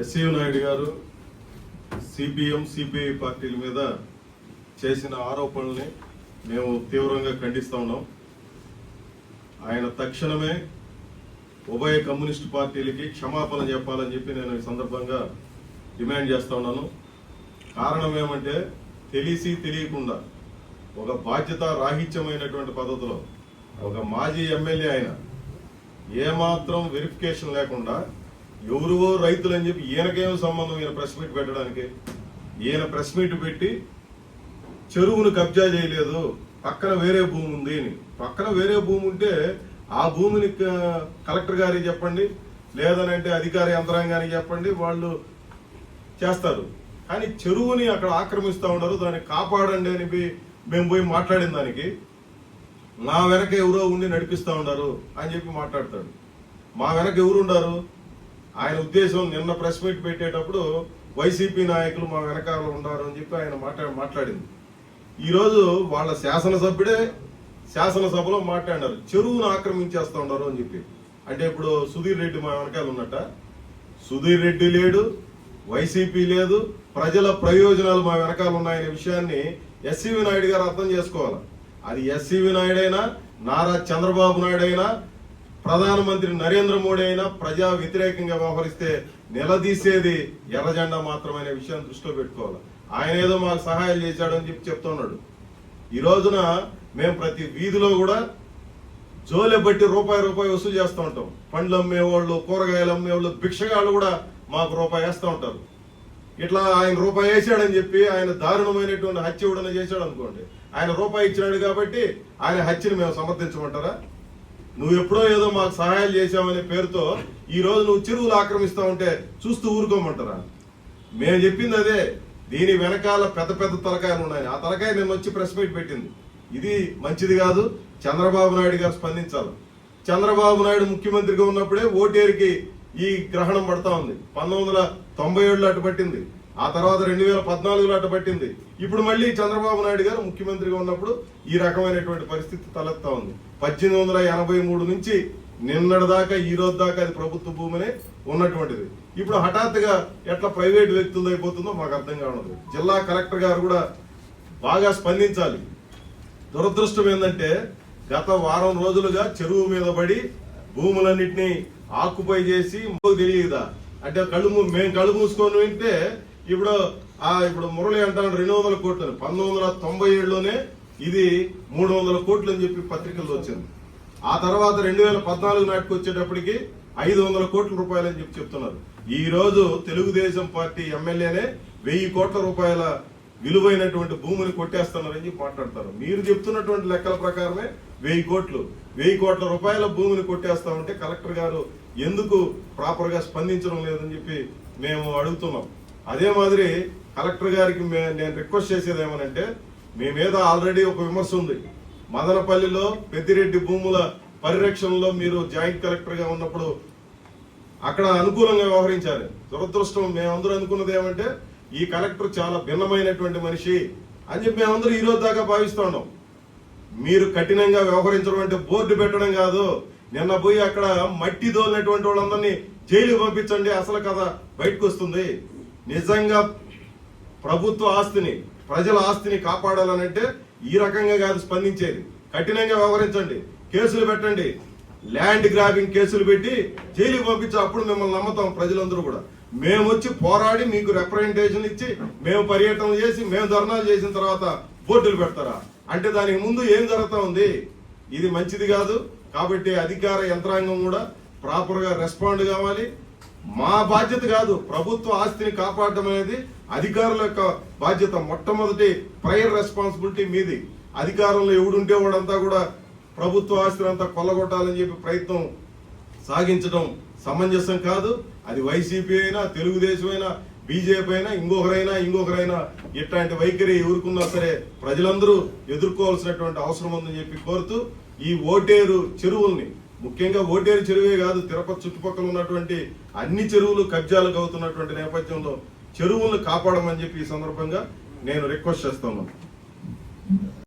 SC Naidu గారు CPM CPI పార్టీల మీద చేసిన ఆరోపణల్ని మేము తీవ్రంగా ఖండిస్తా ఉన్నాం. ఆయన తక్షణమే ఉభయ కమ్యూనిస్టు పార్టీలకి క్షమాపణ చెప్పాలని చెప్పి నేను ఈ సందర్భంగా డిమాండ్ చేస్తా ఉన్నాను. కారణం ఏమంటే తెలిసి తెలియకుండా ఒక బాధ్యత రాహిత్యమైనటువంటి పద్ధతిలో ఒక మాజీ ఎమ్మెల్యే ఆయన ఏమాత్రం వెరిఫికేషన్ లేకుండా ఎవరువో రైతులు అని చెప్పి ఈయనకేం సంబంధం? ఈయన ప్రెస్ మీట్ పెట్టడానికి. ఈయన ప్రెస్ మీట్ పెట్టి చెరువును కబ్జా చేయలేదు పక్కన వేరే భూమి ఉంది అని. పక్కన వేరే భూమి ఉంటే ఆ భూమిని కలెక్టర్ గారికి చెప్పండి లేదనంటే అధికార యంత్రాంగానికి చెప్పండి వాళ్ళు చేస్తారు. కానీ చెరువుని అక్కడ ఆక్రమిస్తూ ఉండరు దాన్ని కాపాడండి అని మేము పోయి మాట్లాడిన దానికి. నా వెనక ఎవరో ఉండి నడిపిస్తూ ఉన్నారు అని చెప్పి మాట్లాడతాడు. మా వెనక ఎవరు ఉన్నారు ఆయన ఉద్దేశం నిన్న ప్రెస్ మీట్ పెట్టేటప్పుడు వైసీపీ నాయకులు మా వెనకాల ఉన్నారు అని చెప్పి ఆయన మాట్లా మాట్లాడింది. ఈరోజు వాళ్ళ శాసనసభ్యుడే శాసనసభలో మాట్లాడారు చెరువును ఆక్రమించేస్తా ఉన్నారు అని చెప్పి. అంటే ఇప్పుడు సుధీర్ రెడ్డి మా వెనకాల ఉన్నట్ట? సుధీర్ రెడ్డి లేడు వైసీపీ లేదు ప్రజల ప్రయోజనాలు మా వెనకాల ఉన్నాయనే విషయాన్ని ఎస్సీవి నాయుడు గారు అర్థం చేసుకోవాలి. అది ఎస్సీవి నాయుడు అయినా నారా చంద్రబాబు నాయుడు అయినా ప్రధానమంత్రి నరేంద్ర మోడీ అయినా ప్రజా వ్యతిరేకంగా వ్యవహరిస్తే నిలదీసేది ఎర్రజెండా మాత్రమనే మాత్రమే విషయాన్ని దృష్టిలో పెట్టుకోవాలి. ఆయన ఏదో మాకు సహాయం చేశాడని చెప్పి చెప్తున్నాడు. ఈ రోజున మేము ప్రతి వీధిలో కూడా జోలె బట్టి రూపాయి రూపాయి వసూలు చేస్తూ ఉంటాం. పండ్లు అమ్మేవాళ్ళు కూరగాయలు అమ్మేవాళ్ళు భిక్షగాళ్ళు కూడా మాకు రూపాయి వేస్తూ ఉంటారు. ఇట్లా ఆయన రూపాయి వేసాడని చెప్పి ఆయన దారుణమైనటువంటి హత్య ఇవ్వడం చేశాడు అనుకోండి. ఆయన రూపాయి ఇచ్చినాడు కాబట్టి ఆయన హత్యను మేము సమర్థించమంటారా? నువ్వు ఎప్పుడో ఏదో మాకు సహాయాలు చేసావనే పేరుతో ఈ రోజు నువ్వు చెరువులు ఆక్రమిస్తా ఉంటే చూస్తూ ఊరుకోమంటారా? మేము చెప్పింది అదే. దీని వెనకాల పెద్ద పెద్ద తలకాయలు ఉన్నాయి. ఆ తలకాయ నిన్న వచ్చి ప్రెస్ మీట్ పెట్టింది. ఇది మంచిది కాదు. చంద్రబాబు నాయుడు గారు స్పందించాలి చంద్రబాబు నాయుడు ముఖ్యమంత్రిగా ఉన్నప్పుడే ఓటేరికి ఈ గ్రహణం పడతా ఉంది. పంతొమ్మిది వందల తొంభై ఏడులో అటు పట్టింది. ఆ తర్వాత రెండు వేల పద్నాలుగులో అటు పట్టింది. ఇప్పుడు మళ్ళీ చంద్రబాబు నాయుడు గారు ముఖ్యమంత్రిగా ఉన్నప్పుడు ఈ రకమైనటువంటి పరిస్థితి తలెత్తా ఉంది. పద్దెనిమిది వందల ఎనభై మూడు నుంచి నిన్నటి దాకా ఈ రోజు దాకా అది ప్రభుత్వ భూమినే ఉన్నటువంటిది. ఇప్పుడు హఠాత్తుగా ఎట్లా ప్రైవేట్ వ్యక్తులు అయిపోతుందో మాకు అర్థం కావడం జిల్లా కలెక్టర్ గారు కూడా బాగా స్పందించాలి. దురదృష్టం ఏంటంటే గత వారం రోజులుగా చెరువు మీద పడి భూములన్నింటినీ ఆక్యుపై చేసి తెలియదా? అంటే కళ్ళు మూ- మేము కళ్ళు మూసుకొని వింటే ఇప్పుడు ఆ ఇప్పుడు మురళి అంటాను రెండు వందల కోట్లు పంతొమ్మిది వందల తొంభై ఏడులోనే ఇది మూడు వందల కోట్లు అని చెప్పి పత్రికల్లో వచ్చింది. ఆ తర్వాత రెండు వేల పద్నాలుగు నాటికి వచ్చేటప్పటికి ఐదు వందల కోట్ల రూపాయలు అని చెప్పి చెప్తున్నారు. ఈ రోజు తెలుగుదేశం పార్టీ ఎమ్మెల్యేనే వెయ్యి కోట్ల రూపాయల విలువైనటువంటి భూమిని కొట్టేస్తున్నారని చెప్పి మాట్లాడతారు. మీరు చెప్తున్నటువంటి లెక్కల ప్రకారమే వెయ్యి కోట్లు. వెయ్యి కోట్ల రూపాయల భూమిని కొట్టేస్తా ఉంటే కలెక్టర్ గారు ఎందుకు ప్రాపర్గా స్పందించడం లేదని చెప్పి మేము అడుగుతున్నాం. అదే మాదిరి కలెక్టర్ గారికి నేను రిక్వెస్ట్ చేసేది ఏమనంటే మీ మీద ఆల్రెడీ ఒక విమర్శ ఉంది. మదనపల్లిలో పెద్దిరెడ్డి భూముల పరిరక్షణలో మీరు జాయింట్ కలెక్టర్గా ఉన్నప్పుడు అక్కడ అనుకూలంగా వ్యవహరించారు. దురదృష్టం మేమందరూ అనుకున్నది ఏమంటే ఈ కలెక్టర్ చాలా భిన్నమైనటువంటి మనిషి అని చెప్పి మేమందరూ ఈ రోజు దాకా భావిస్తూ ఉన్నాం. మీరు కఠినంగా వ్యవహరించడం అంటే బోర్డు పెట్టడం కాదు. నిన్న పోయి అక్కడ మట్టి దోలినటువంటి వాళ్ళందరినీ జైలు పంపించండి. అసలు కథ బయటకు వస్తుంది. నిజంగా ప్రభుత్వ ఆస్తిని ప్రజల ఆస్తిని కాపాడాలనంటే ఈ రకంగా కాదు స్పందించేది. కఠినంగా వ్యవహరించండి. కేసులు పెట్టండి. ల్యాండ్ గ్రాబింగ్ కేసులు పెట్టి జైలుకి పంపించి అప్పుడు మిమ్మల్ని నమ్ముతాం ప్రజలందరూ కూడా. మేము వచ్చి పోరాడి మీకు రిప్రజెంటేషన్ ఇచ్చి మేము పర్యటన చేసి మేము ధర్నాలు చేసిన తర్వాత బోర్డులు పెడతారా? అంటే దానికి ముందు ఏం జరుగుతా ఉంది? ఇది మంచిది కాదు. కాబట్టి అధికార యంత్రాంగం కూడా ప్రాపర్గా రెస్పాండ్ కావాలి. మా బాధ్యత కాదు ప్రభుత్వ ఆస్తిని కాపాడడం అనేది అధికారుల యొక్క బాధ్యత మొట్టమొదటి ప్రయర్ రెస్పాన్సిబిలిటీ మీది. అధికారంలో ఎవడుంటే వాడంతా కూడా ప్రభుత్వ ఆస్తిని అంతా కొల్లగొట్టాలని చెప్పి ప్రయత్నం సాగించడం సమంజసం కాదు. అది వైసీపీ అయినా తెలుగుదేశం అయినా బీజేపీ అయినా ఇంకొకరైనా ఇంకొకరైనా ఇట్లాంటి వైఖరి ఎవరుకున్నా సరే ప్రజలందరూ ఎదుర్కోవాల్సినటువంటి అవసరం ఉందని చెప్పి కోరుతూ ఈ ఓటేరు చెరువుల్ని ముఖ్యంగా ఓటేరు చెరువే కాదు తిరుపతి చుట్టుపక్కల ఉన్నటువంటి అన్ని చెరువులు కబ్జాలకు అవుతున్నటువంటి నేపథ్యంలో చెరువులను కాపాడమని చెప్పి ఈ సందర్భంగా నేను రిక్వెస్ట్ చేస్తాను